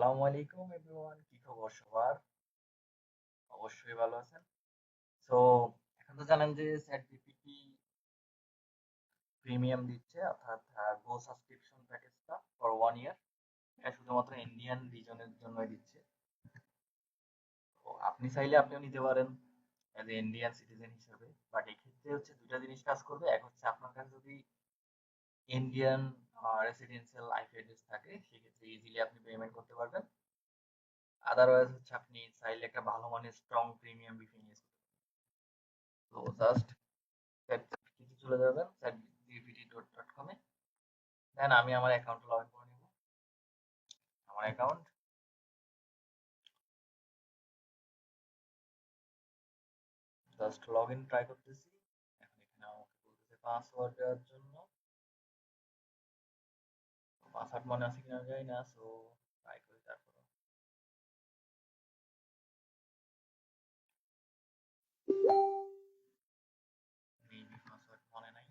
আসসালামু আলাইকুম এভরিওয়ান, কি খবর সবার? অবশ্যই ভালো আছেন। সো এখন তো জানেন যে চ্যাট জিপিটি প্রিমিয়াম দিচ্ছে, অর্থাৎ গো সাবস্ক্রিপশন প্যাকেজটা ফর ওয়ান ইয়ার এটা শুধুমাত্র ইন্ডিয়ান রিজনের জন্যই দিচ্ছে। তো আপনি চাইলে আপনিও নিতে পারেন অ্যাজ এ ইন্ডিয়ান সিটিজেন হিসেবে। বাট এই ক্ষেত্রে হচ্ছে দুটা জিনিস কাজ করবে। এক হচ্ছে আপনার কাছে যদি ইন্ডিয়ান রেসিডেন্সিয়াল লাইফ অ্যাড্রেস থাকে, সেক্ষেত্রে ইজিলি আপনি পেমেন্ট করতে পারবেন। আদারওয়াইজ হচ্ছে আপনি চাইলে একটা ভালো মানের স্ট্রং প্রিমিয়াম বিফিং ইউজ করতে তো জাস্ট কিছু চলে যাবেন চ্যাটজিপিটি ডট ডট কমে দেন আমি আমার অ্যাকাউন্ট লগ ইন করে নিব। আমার account just log in try করতেছি। এখন এখানে আমাকে বলতেছে পাসওয়ার্ড দেওয়ার জন্য। পাসওয়ার্ড মনে আছে কিনা জানি না সো ট্রাই করি তারপর পাসওয়ার্ড মনে নাই।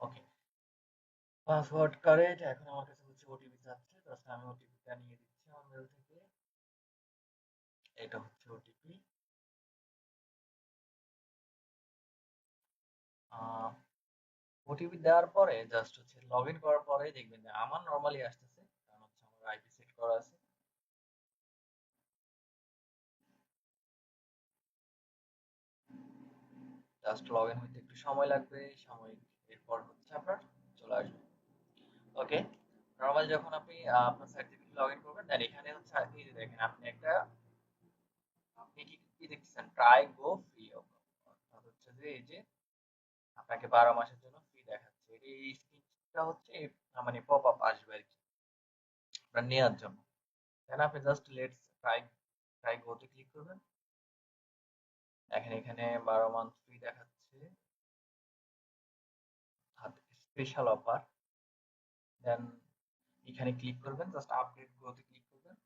ওকে পাসওয়ার্ড কারেক্ট এখন আমার কাছে হচ্ছে ওটিপি চাচ্ছে জাস্ট আমি ওটিপিটা নিয়ে দিচ্ছি আমার মেল থেকে। এটা হচ্ছে ওটিপি ওটিপি দেওয়ার পরে জাস্ট হচ্ছে লগ ইন করার পরে দেখবেন যে আমার নর্মালি আসতেছে, কারণ হচ্ছে আমার আইপি সেট করা আছে। জাস্ট লগ ইন হইতে একটু সময় লাগবে, সময় এরপর হচ্ছে আপনার চলে আসবে। ওকে নর্মাল যখন আপনি আপনার সার্টিফিকেট লগ ইন করবেন দেন এখানে হচ্ছে এই যে দেখেন, আপনি একটা, আপনি কি কি দেখছেন ট্রাই গো ফ্রি অর্থাৎ হচ্ছে যে এই যে আপনাকে বারো মাসের জন্য ফ্রি দেখাচ্ছে। এই স্ক্রিনটা হচ্ছে মানে পপ আপ আসবে আর কি, আপনার নেওয়ার জন্য। দেন আপনি জাস্ট লেটস ট্রাই ট্রাই গোতে ক্লিক করবেন। দেখেন এখানে বারো মান্থ ফ্রি দেখাচ্ছে। স্পেশাল অফার দেন এখানে ক্লিক করবেন জাস্ট আপডেট গ্রোতে ক্লিক করবেন।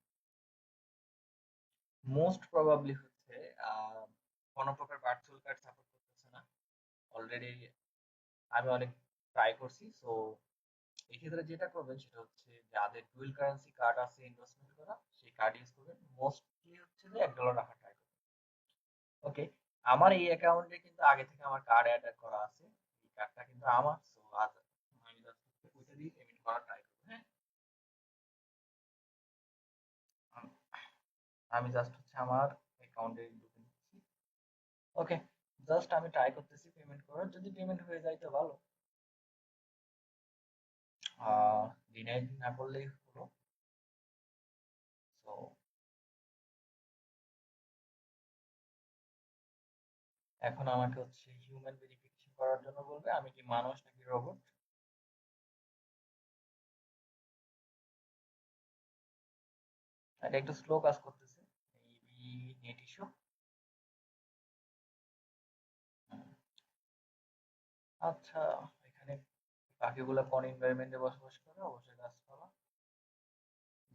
মোস্ট প্রবাবলি হচ্ছে কোনো প্রকার ভার্চুয়াল কার্ড সাপোর্ট করতেছে না। অলরেডি আমি অনেক ট্রাই করছি সো এই ক্ষেত্রে যেটা করবেন সেটা হচ্ছে, যাদের ডুয়েল কারেন্সি কার্ড আছে ইনভেস্টমেন্ট করা, সেই কার্ড ইউজ করবেন। মোস্টলি হচ্ছে যে এক ডলার রাখা ট্রাই করবেন। ওকে আমার এই অ্যাকাউন্টে কিন্তু আগে থেকে আমার কার্ড অ্যাড করা আছে। এই কার্ডটা কিন্তু আমার সো আজ আমি জাস্ট ওইটা দিয়ে পেমেন্ট করার ট্রাই করব হ্যাঁ আমি জাস্ট হচ্ছে আমার অ্যাকাউন্টে ঢুকে নিচ্ছি। ওকে জাস্ট আমি ট্রাই করতেছি পেমেন্ট করার। যদি পেমেন্ট হয়ে যায় তো ভালো। ডিনাই না করলেই হলো। সো এখন আমাকে হচ্ছে হিউম্যান ভেরিফিকেশন করার জন্য বলবে, আমি কি মানুষ নাকি রোবট এটা একটু স্লো কাজ করতেছে। নেট ইস্যু আচ্ছা এখানে পাখিগুলো কোন এনভায়রনমেন্টে বসবাস করে? অবশ্যই গাছপালা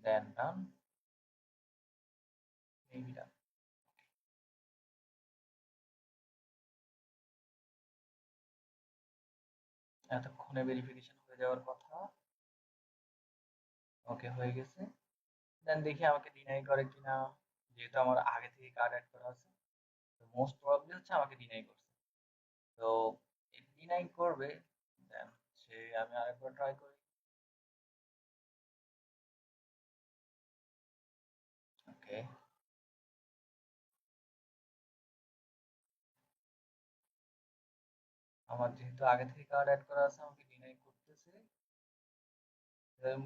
দেন ডান মেবি ডান এতক্ষণে ভেরিফিকেশন হয়ে যাওয়ার কথা। ওকে হয়ে গেছে। দেন দেখি আমাকে ডিনাই করে কিনা। যেহেতু আমার আগে থেকে কার্ড অ্যাড করা আছে, তো মোস্ট প্রবাবলি হচ্ছে আমাকে ডিনাই করছে। তো ডিনাই করবে দেন সে আমি আরেকবার ট্রাই করি। ওকে আমার যেহেতু আগে থেকে কার্ড অ্যাড করা আছে, আমাকে ডিনাই করতেছে।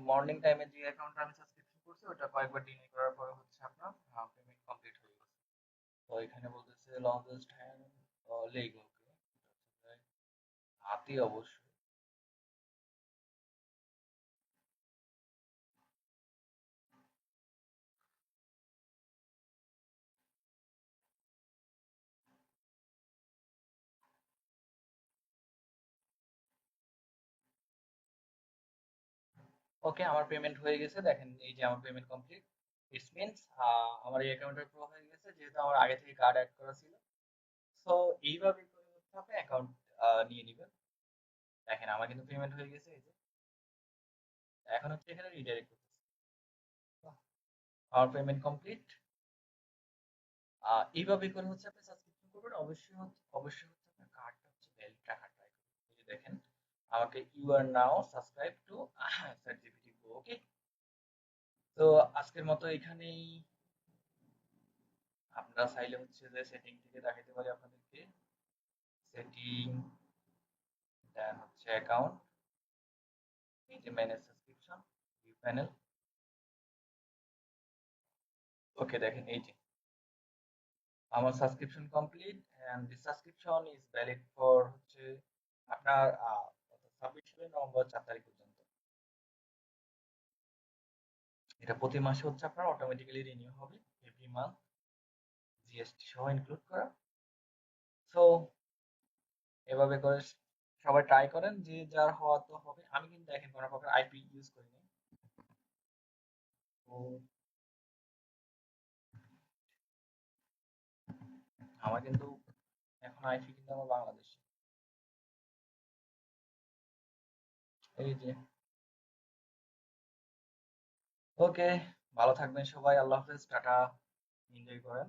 মর্নিং টাইমে যে অ্যাকাউন্টটা আমি সাবস্ক্রিপশন করছি, ওটা কয়েকবার ডিনাই করার পরে হচ্ছে আপনার পেমেন্ট কমপ্লিট হয়ে গেছে তো এখানে হাতি অবশ্যই। ওকে আমার পেমেন্ট হয়ে গেছে। দেখেন, এই যে আমার পেমেন্ট কমপ্লিট ইটস মিনস আমার এই অ্যাকাউন্টের প্রো হয়ে গেছে। যেহেতু আমার আগে থেকে কার্ড অ্যাড করা ছিল সো এইভাবে করে হচ্ছে আপনি অ্যাকাউন্ট নিয়ে নেবেন। দেখেন আমার কিন্তু পেমেন্ট হয়ে গেছে এখন হচ্ছে এখানে রিডাইরেক্ট করতেছে। আমার পেমেন্ট কমপ্লিট এইভাবে করে হচ্ছে আপনি সাবস্ক্রিপশন করবেন। অবশ্যই অবশ্যই হচ্ছে আপনার কার্ডটা হচ্ছে ভ্যালিড রাখার ট্রাই করবেন। এই যে দেখেন, আমাকে you are now subscribe to pro okay তো আজকের মতো এখানেই আপনারা চাইলে হচ্ছে যে সেটিং থেকে দেখাতে পারি আপনাদেরকে। সেটিং দেন হচ্ছে অ্যাকাউন্ট এই যে manage subscription view panel okay দেখেন এই যে। আমার subscription complete and this subscription is valid for হচ্ছে আপনার হবে নভেম্বর চার তারিখ পর্যন্ত। এটা প্রতি মাসে হচ্ছে আপনার অটোমেটিক্যালি রিনিউ হবে এভরি মান্থ জিএসটি সহ ইনক্লুড করা। সো এভাবে করে সবাই ট্রাই করেন, যে যার হওয়া তো হবে। আমি কিন্তু দেখেন কোনো প্রকার আইপি ইউজ করিনি তো আমার কিন্তু এখন আইপি কিন্তু আমার বাংলাদেশ। এই যে। ওকে ভালো থাকবেন সবাই, আল্লাহ হাফেজ, টাটা এনজয় করেন।